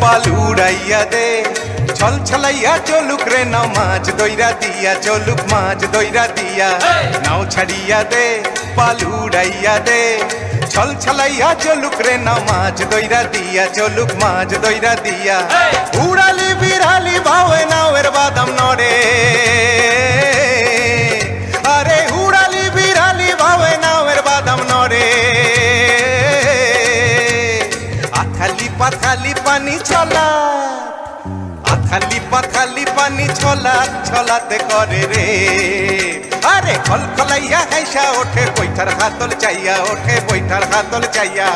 পাল উড়াইয়া দে। ছল ছলাইয়া চলুক রে নাও মাছ, দইরা দিয়া চলুক মাছ, দইরা দিয়া। নাও ছাড়িয়া দে পাল উড়াইয়া দে। ছল ছলাইয়া চলুক রে নাও মাছ, দইরা দিয়া চলুক মাছ, দইরা দিয়া। উড়ালি বিড়ালি ভাবে পাথালি পানি ছলা আথালি পাথালি পানি ছলা ছলাতে করে রে আরে খলখলাইয়া হাইসা ওঠে বৈঠার হাতল চাইয়া ওঠে বৈঠার হাতল চাইয়া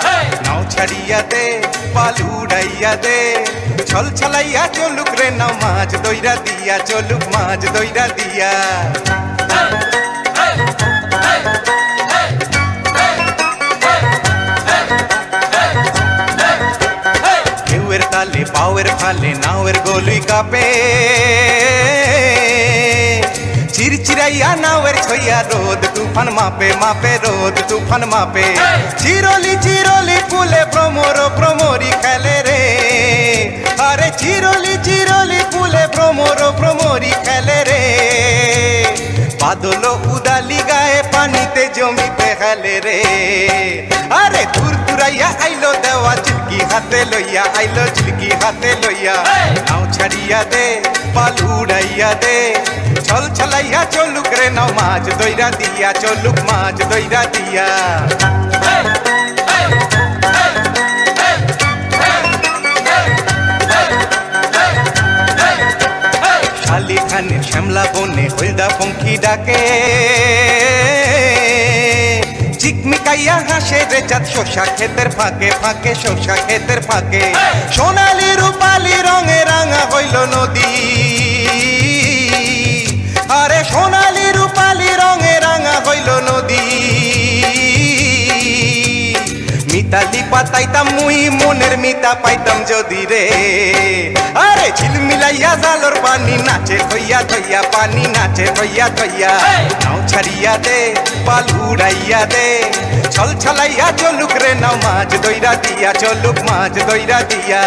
নাও ছাড়িয়া দে পাল উড়াইয়া দে ছল ছলাইয়া চলুক রে নাও মাছ দইরা দিয়া চলুক মাছ দইরা দিয়া তালে পাওয়ের ফালে নাওয়ের গলুই কাপে। চিরচিরাইয়া নাওয়ের ছইয়া রোদ তুফান মাপে মাপে রোদ তুফান মাপে। চিরলি চিরলি ফুলে ভ্রমর ভ্রমরি খেলে রে। আরে চিরলি চিরলি ফুলে ভ্রমর ভ্রমরি খেলে রে। বাদল উদালি গায়ে পানিতে জমিতে হেলে রে। আরে দূর হাতে লইয়া আইলো চিলকি হাতে লইয়া নাও ছাড়িয়া দে পাল উড়াইয়া দে ছল ছলাইয়া চলুক রে নাও মাছ দইরা দিয়া চলুক মাছ দইরা দিয়া শালি খানে শ্যামলা বনে হলদা পঙ্খি ডাকে চিকমিকাইয়া হাসে রে চাঁদ শোষা ক্ষেতের ফাঁকে ফাঁকে শোষা ক্ষেতের ফাঁকে। সোনালি রূপালি রঙে মিতালি পাতাইতাম মুই মনের মিতা পাইতাম যদি রে। আরে ঝিলমিলাইয়া জালর পানি নাচে থইয়া থইয়া পানি নাচে থইয়া থইয়া নাও ছাড়িয়া দে পাল উড়াইয়া দে। ছল ছলাইয়া চলুক রে নাও মাছ দইরা দিয়া চলুক মাছ দইরা দিয়া।